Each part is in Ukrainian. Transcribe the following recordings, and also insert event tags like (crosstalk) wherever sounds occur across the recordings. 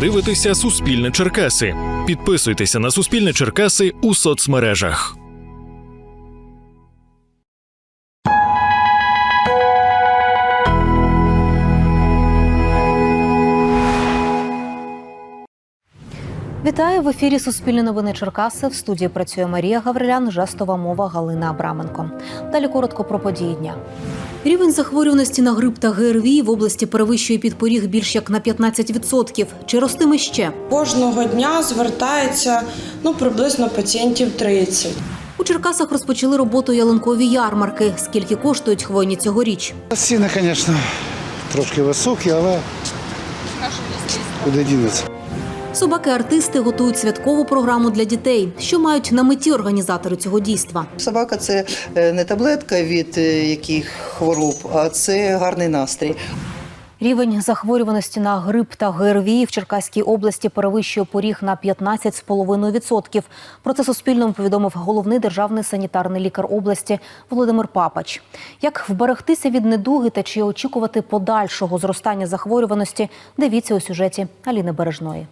дивитеся Суспільне Черкаси. Підписуйтеся на Суспільне Черкаси у соцмережах. Вітаю в ефірі Суспільне новини Черкаси. В студії працює Марія Гаврилян, жестова мова Галина Абраменко. Далі коротко про події дня. Рівень захворюваності на грип та ГРВІ в області перевищує підпоріг більш як на 15%. Чи ростиме ще? Кожного дня звертається ну приблизно пацієнтів 30. У Черкасах розпочали роботу ялинкові ярмарки. Скільки коштують хвойні цьогоріч? Ціни, звісно, трошки високі, але куди дінеться. Собаки-артисти готують святкову програму для дітей. Що мають на меті організатори цього дійства? Собака це е, не таблетка від е, яких хвороб, а це гарний настрій. Рівень захворюваності на грип та ГРВІ в Черкаській області перевищує поріг на 15,5%. Про це Суспільному повідомив головний державний санітарний лікар області Володимир Папач. Як вберегтися від недуги та чи очікувати подальшого зростання захворюваності, дивіться у сюжеті Аліни Бережної.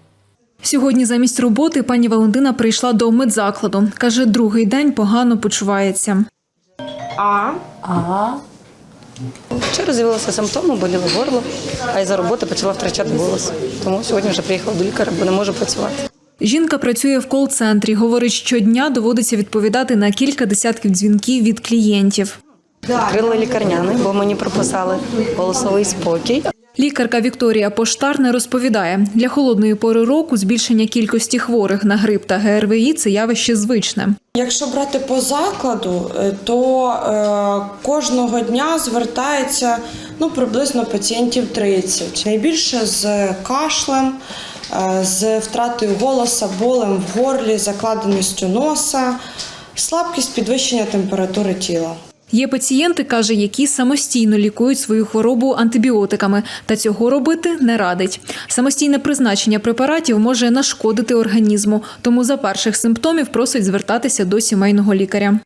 Сьогодні замість роботи пані Валентина прийшла до медзакладу. Каже, другий день погано почувається. А Вчора з'явилися симптоми, боліло горло, а із за роботи почала втрачати голос. Тому сьогодні вже приїхала до лікаря, бо не можу працювати. Жінка працює в кол-центрі. Говорить, щодня доводиться відповідати на кілька десятків дзвінків від клієнтів. Відкрила лікарняний, бо мені прописали голосовий спокій. Лікарка Вікторія Поштар не розповідає, для холодної пори року збільшення кількості хворих на грип та ГРВІ це явище звичне. якщо брати по закладу, е, то е, кожного дня звертається ну приблизно пацієнтів 30. Найбільше з кашлем, е, з втратою голоса, болем в горлі, закладеністю носа, слабкість, підвищення температури тіла. Є пацієнти, каже, які самостійно лікують свою хворобу антибіотиками, та цього робити не радить. Самостійне призначення препаратів може нашкодити організму, тому за перших симптомів просить звертатися до сімейного лікаря.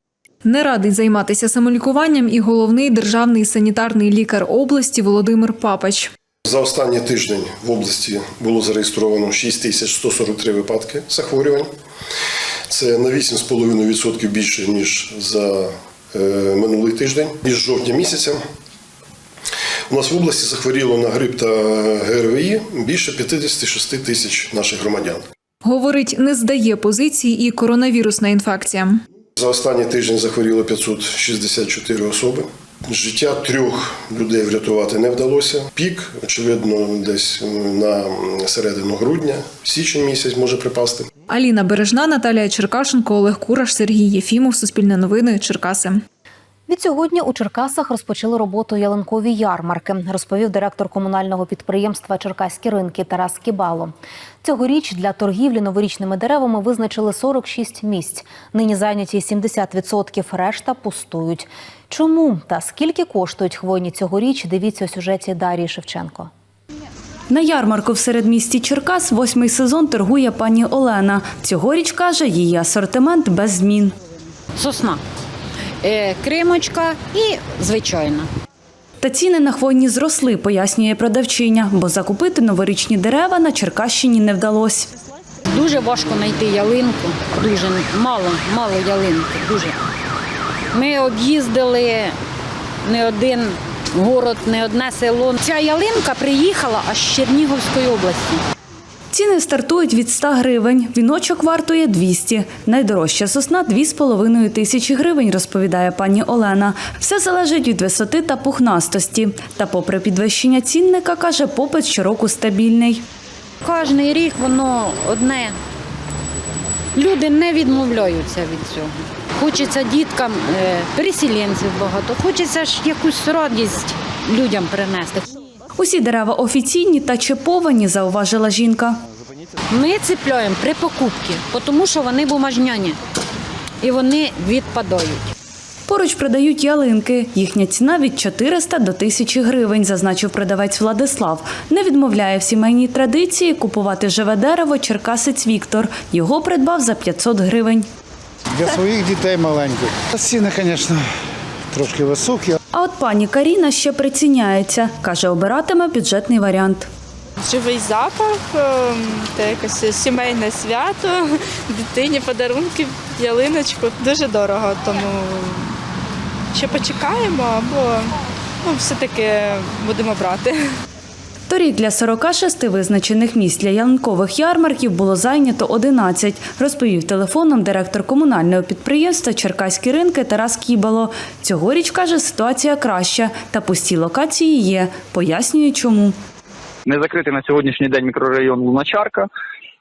Не радить займатися самолікуванням і головний державний санітарний лікар області Володимир Папач. За останній тиждень в області було зареєстровано 6143 випадки захворювань. Це на 8,5% більше, ніж за минулий тиждень. Із жовтня місяця у нас в області захворіло на грип та ГРВІ більше 56 тисяч наших громадян. Говорить, не здає позиції і коронавірусна інфекція. За останній тиждень захворіло 564 особи. Життя трьох людей врятувати не вдалося. Пік, очевидно, десь на середину грудня, січень місяць може припасти. Аліна Бережна, Наталія Черкашенко, Олег Кураш, Сергій Єфімов. Суспільне новини. Черкаси. Відсьогодні у Черкасах розпочали роботу ялинкові ярмарки, розповів директор комунального підприємства Черкаські ринки Тарас Кібало. Цьогоріч для торгівлі новорічними деревами визначили 46 місць. Нині зайняті 70%, решта пустують. Чому та скільки коштують хвойні цьогоріч? Дивіться у сюжеті Дарії Шевченко. На ярмарку в середмісті Черкас восьмий сезон торгує пані Олена. Цьогоріч каже, її асортимент без змін. сосна, кримочка і звичайна. Та ціни на хвойні зросли, пояснює продавчиня, бо закупити новорічні дерева на Черкащині не вдалося. Дуже важко знайти ялинку, дуже мало, мало ялинки, дуже. Ми об'їздили не один город, не одне село. Ця ялинка приїхала аж з Чернігівської області. Ціни стартують від 100 гривень. Віночок вартує 200. Найдорожча сосна – 2,5 тисячі гривень, розповідає пані Олена. Все залежить від висоти та пухнастості. Та попри підвищення цінника, каже, попит щороку стабільний. Кожний рік воно одне. Люди не відмовляються від цього. Хочеться діткам е, переселенців багато, хочеться ж якусь радість людям принести. Усі дерева офіційні та чиповані, зауважила жінка. Ми цепляємо при покупці, тому що вони бумажняні і вони відпадають. Поруч продають ялинки. Їхня ціна від 400 до 1000 гривень, зазначив продавець Владислав. Не відмовляє в сімейній традиції купувати живе дерево черкасець Віктор. Його придбав за 500 гривень. Для своїх дітей маленьких. Ціни, звісно, трошки високі, А от пані Каріна ще приціняється. Каже, обиратиме бюджетний варіант. Живий запах, та це якесь сімейне свято, (laughs) дитині подарунки, ялиночку. Дуже дорого, тому ще почекаємо або ну, все-таки будемо брати. Торік для 46 визначених місць для ялинкових ярмарків було зайнято 11, розповів телефоном директор комунального підприємства Черкаські ринки Тарас Кібало. Цьогоріч каже, ситуація краща, та пусті локації є. Пояснює, чому. не закритий на сьогоднішній день мікрорайон Луначарка.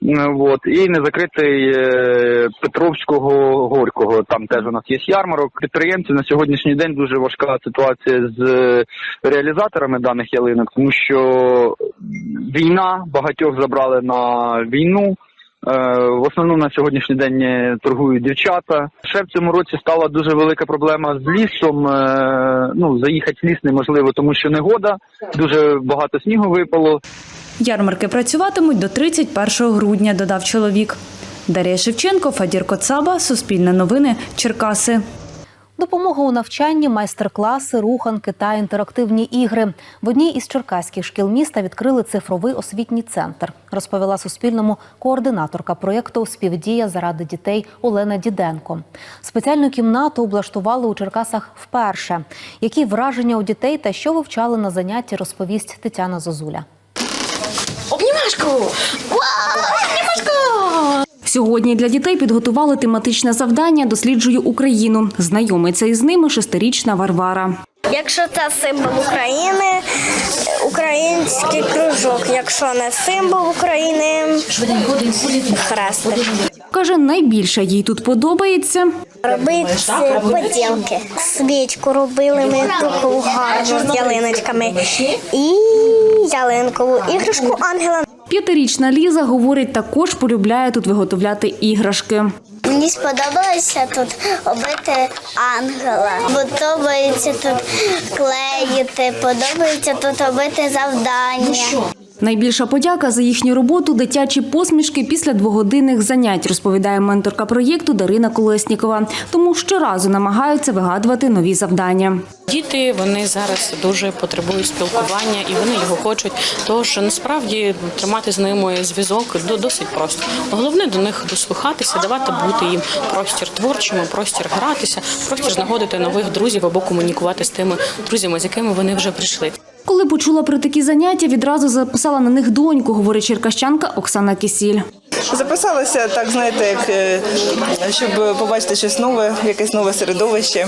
М, Вот, і не закритий е, Петровського Горького. Там теж у нас є ярмарок. Підприємці на сьогоднішній день дуже важка ситуація з е, реалізаторами даних ялинок, тому що війна багатьох забрали на війну. Е, В основному на сьогоднішній день е, торгують дівчата. Ще в цьому році стала дуже велика проблема з лісом. Е, Ну заїхати в ліс неможливо, тому що негода, дуже багато снігу випало. Ярмарки працюватимуть до 31 грудня, додав чоловік. Дар'я Шевченко, Фадір Коцаба, Суспільне новини, Черкаси. Допомога у навчанні, майстер-класи, руханки та інтерактивні ігри. В одній із черкаських шкіл міста відкрили цифровий освітній центр. Розповіла Суспільному координаторка проєкту Співдія заради дітей Олена Діденко. Спеціальну кімнату облаштували у Черкасах вперше. Які враження у дітей та що вивчали на занятті, розповість Тетяна Зозуля. Сьогодні для дітей підготували тематичне завдання Досліджую Україну. Знайомиться із ними шестирічна Варвара. Якщо це символ України, український кружок. Якщо не символ України, хрестик. Каже, найбільше їй тут подобається. Робити поділки. Свічку робили ми таку гарну з ялиночками. І ялинкову іграшку ангела. П'ятирічна Ліза говорить, також полюбляє тут виготовляти іграшки. Мені сподобалося тут робити ангела. Подобається тут клеїти, подобається тут робити завдання. Найбільша подяка за їхню роботу дитячі посмішки після двогодинних занять, розповідає менторка проєкту Дарина Колеснікова. Тому щоразу намагаються вигадувати нові завдання. Діти вони зараз дуже потребують спілкування і вони його хочуть. Тож насправді тримати з ними зв'язок до- досить просто. Головне до них дослухатися, давати бути їм простір творчому, простір гратися, простір знаходити нових друзів або комунікувати з тими друзями, з якими вони вже прийшли. Коли почула про такі заняття, відразу записала на них доньку, говорить черкащанка Оксана Кисіль. Записалася так, знаєте, як е, щоб побачити щось нове, якесь нове середовище,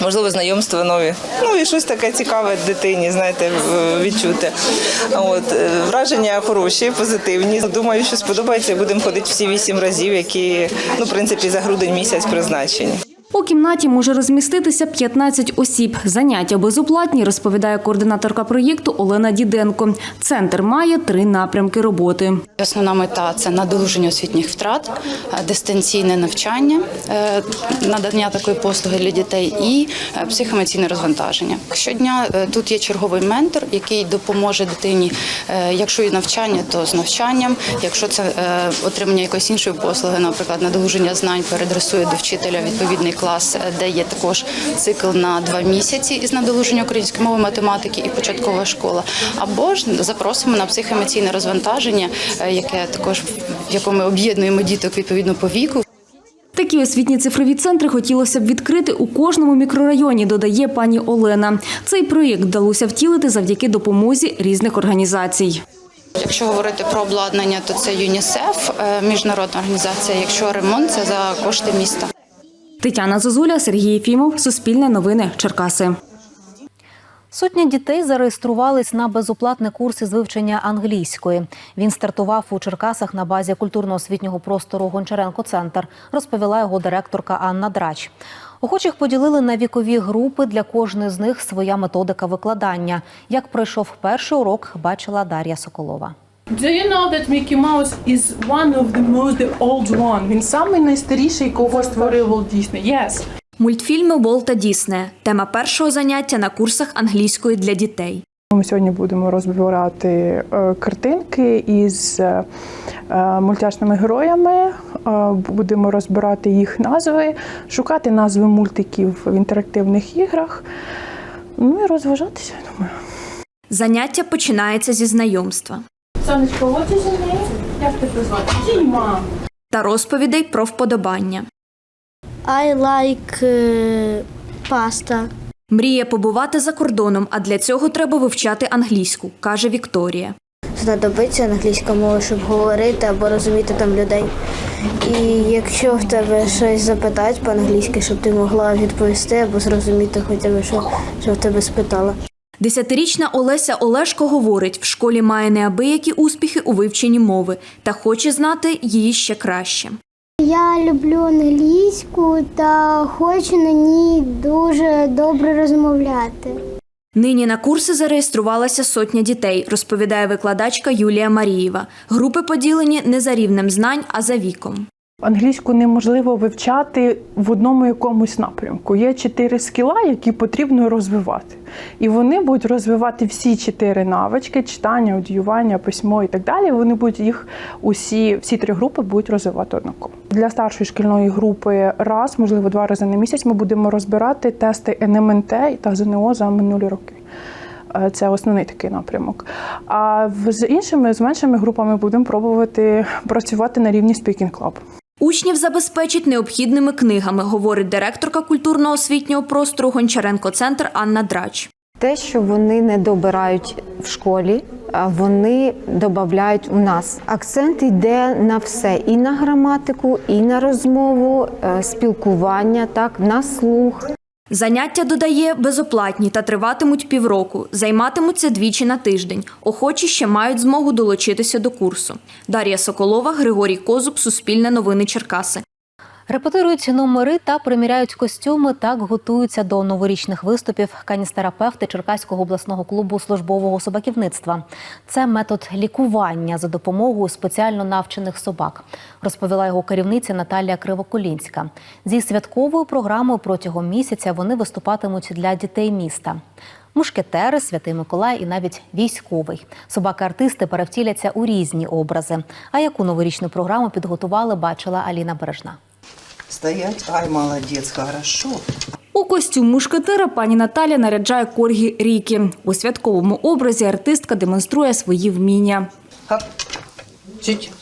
можливо, знайомства нові. Ну і щось таке цікаве дитині, знаєте, відчути. От е, враження хороші, позитивні. Думаю, що сподобається. Будемо ходити всі вісім разів, які ну, в принципі, за грудень місяць призначені. У кімнаті може розміститися 15 осіб. Заняття безоплатні, розповідає координаторка проєкту Олена Діденко. Центр має три напрямки роботи. Основна мета це надолуження освітніх втрат, е, дистанційне навчання, е, надання такої послуги для дітей і е, психоемоційне розвантаження. Щодня тут є черговий ментор, який допоможе дитині, якщо і навчання, то з навчанням. Якщо це отримання якоїсь іншої послуги, наприклад, надолуження знань, передресує до вчителя відповідний клас, е, де є також цикл на два місяці із надолуження української мови, математики і початкова школа. Або ж запросимо на психоемоційне розвантаження, е, яке також в якому ми об'єднуємо діток відповідно по віку. Такі освітні цифрові центри хотілося б відкрити у кожному мікрорайоні, додає пані Олена. Цей проєкт вдалося втілити завдяки допомозі різних організацій. Якщо говорити про обладнання, то це ЮНІСЕФ, е, міжнародна організація. Якщо ремонт, це за кошти міста. Тетяна Зозуля, Сергій Єфімов, Суспільне новини, Черкаси. Сотні дітей зареєструвались на безоплатний курс із вивчення англійської. Він стартував у Черкасах на базі культурно-освітнього простору Гончаренко Центр, розповіла його директорка Анна Драч. Охочих поділили на вікові групи. Для кожної з них своя методика викладання. Як пройшов перший урок, бачила Дар'я Соколова. Do you know that Mickey Mouse is one of the most old one? Він самий найстаріший, кого створив Walt Disney. Yes. Мультфільми Волта Дісне. Тема першого заняття на курсах англійської для дітей. Ми сьогодні будемо розбирати е, картинки із е, е, мультяшними героями. Будемо розбирати їх назви, шукати назви мультиків в інтерактивних іграх. Ну і розважатися, я думаю. Заняття починається зі знайомства. Сонечко, от і неї. Як тебе звати? Діма. Та розповідей про вподобання. I like е, pasta. Мріє побувати за кордоном, а для цього треба вивчати англійську, каже Вікторія. Знадобиться англійська мова, щоб говорити або розуміти там людей. І якщо в тебе щось запитають по-англійськи, щоб ти могла відповісти або зрозуміти хоча б, що, що в тебе спитала. Десятирічна Олеся Олешко говорить, в школі має неабиякі успіхи у вивченні мови та хоче знати її ще краще. Я люблю англійську та хочу на ній дуже добре розмовляти. Нині на курси зареєструвалася сотня дітей, розповідає викладачка Юлія Марієва. Групи поділені не за рівнем знань, а за віком. Англійську неможливо вивчати в одному якомусь напрямку. Є чотири скіла, які потрібно розвивати. І вони будуть розвивати всі чотири навички: читання, аудіювання, письмо і так далі. Вони будуть їх усі, всі три групи будуть розвивати однаково. Для старшої шкільної групи раз, можливо, два рази на місяць ми будемо розбирати тести НМНТ та ЗНО за минулі роки. Е, Це основний такий напрямок. А з іншими, з меншими групами будемо пробувати працювати на рівні Speaking Club. Учнів забезпечить необхідними книгами, говорить директорка культурно-освітнього простору Гончаренко Центр Анна Драч. Те, що вони не добирають в школі, вони додають у нас. Акцент йде на все: і на граматику, і на розмову, е, спілкування, так, на слух. Заняття додає безоплатні та триватимуть півроку. Займатимуться двічі на тиждень. Охочі ще мають змогу долучитися до курсу. Дар'я Соколова, Григорій Козуб, Суспільне новини Черкаси. Репетирують номери та приміряють костюми. Так готуються до новорічних виступів каністерапевти Черкаського обласного клубу службового собаківництва. Це метод лікування за допомогою спеціально навчених собак, розповіла його керівниця Наталія Кривоколінська. Зі святковою програмою протягом місяця вони виступатимуть для дітей міста. Мушкетери, святий Миколай і навіть військовий. Собаки-артисти перевтіляться у різні образи. А яку новорічну програму підготували, бачила Аліна Бережна. Стоять, ай, молодець, хорошо. У костюм мушкетира пані Наталя наряджає коргі Рікі. У святковому образі артистка демонструє свої вміння. Чуть.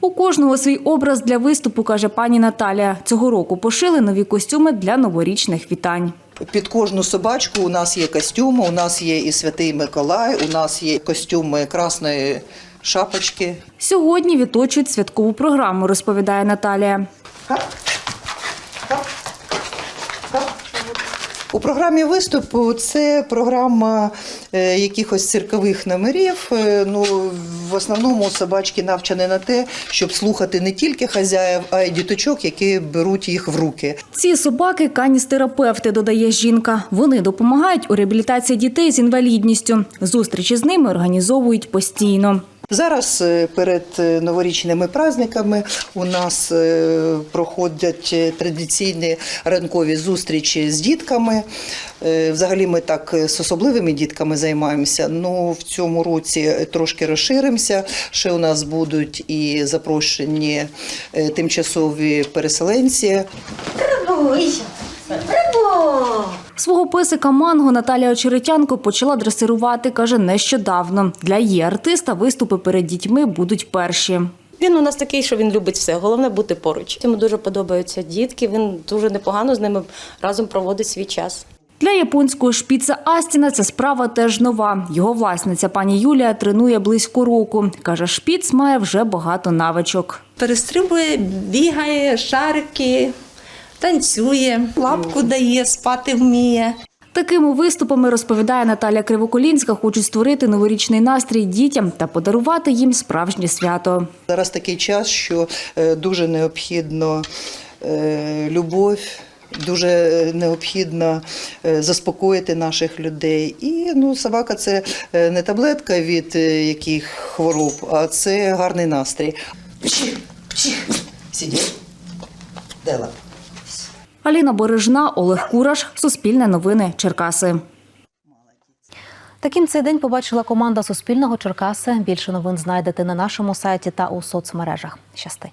У кожного свій образ для виступу, каже пані Наталія. Цього року пошили нові костюми для новорічних вітань. Під кожну собачку у нас є костюми, у нас є і Святий Миколай, у нас є костюми красної шапочки. Сьогодні відточують святкову програму, розповідає Наталія. У програмі виступу це програма е, якихось циркових номерів. Е, Ну, в основному собачки навчені на те, щоб слухати не тільки хазяїв, а й діточок, які беруть їх в руки. Ці собаки каністерапевти, додає жінка. Вони допомагають у реабілітації дітей з інвалідністю. Зустрічі з ними організовують постійно. Зараз е, перед е, новорічними праздниками у нас е, проходять традиційні ранкові зустрічі з дітками. Взагалі ми так з особливими дітками займаємося. Ну в цьому році трошки розширимося. Ще у нас будуть і запрошені тимчасові переселенці. Свого песика Манго Наталія Очеретянко почала дресирувати, каже, нещодавно. Для її артиста виступи перед дітьми будуть перші. Він у нас такий, що він любить все. Головне бути поруч. Йому дуже подобаються дітки. Він дуже непогано з ними разом проводить свій час. Для японського шпіца Астіна ця справа теж нова. Його власниця пані Юлія тренує близько року. Каже, шпіц має вже багато навичок. перестрибує, бігає, шарики, танцює, лапку дає, спати вміє. Такими виступами, розповідає Наталя Кривоколінська, хочуть створити новорічний настрій дітям та подарувати їм справжнє свято. Зараз такий час, що е, дуже необхідно е, любов. Дуже необхідно е, заспокоїти наших людей. І ну, собака це не таблетка від яких хвороб, а це гарний настрій. Пчих. Сидіть. Аліна Бережна, Олег Кураш, Суспільне новини, Черкаси. Таким цей день побачила команда Суспільного Черкаси. Більше новин знайдете на нашому сайті та у соцмережах. Щасти.